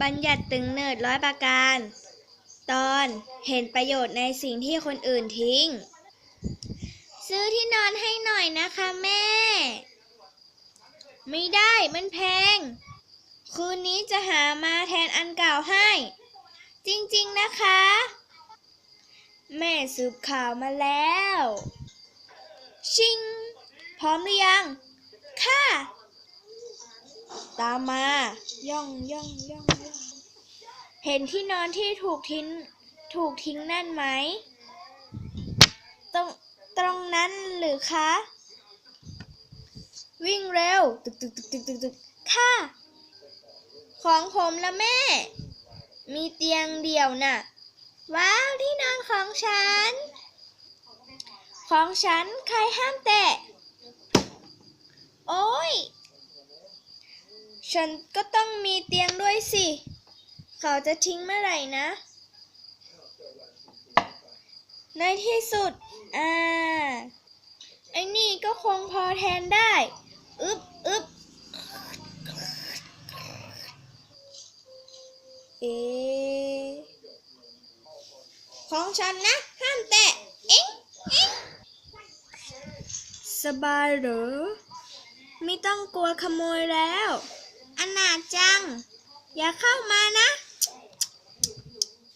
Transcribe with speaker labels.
Speaker 1: บัญญัติตึงเนิดร้อยประการ ตอนเห็นประโยชน์ในสิ่งที่คนอื่นทิ้ง ซื้อที่นอนให้หน่อยนะคะแม่ ไม่ได้มันแพง คืนนี้จะหามาแทนอันเก่าให้ จริงๆนะคะ แม่สืบข่าวมาแล้ว ชิง พร้อมหรือยัง ตามมา ย่องย่องย่องย่องเห็นที่นอนที่ถูกทิ้งถูกทิ้งนั่นไหม ตรงตรงนั้นหรือคะ วิ่งเร็ว ตึกตึกตึกตึกตึกตึกค่ะ ของผมละแม่ มีเตียงเดี่ยวน่ะ ว้าว ที่นอนของฉัน ของฉันใครห้ามแตะ โอ้ย ฉันก็ต้องมีเตียงด้วยสิ เขาจะทิ้งเมื่อไหร่นะ ในที่สุด อ่า ไอ้นี่ก็คงพอแทนได้ อึบอึบเอ ของฉันนะ ห้ามแตะ เอ็งเอ็งสบายเหรอ ไม่ต้องกลัวขโมยแล้ว อนาจจัง อย่าเข้ามานะ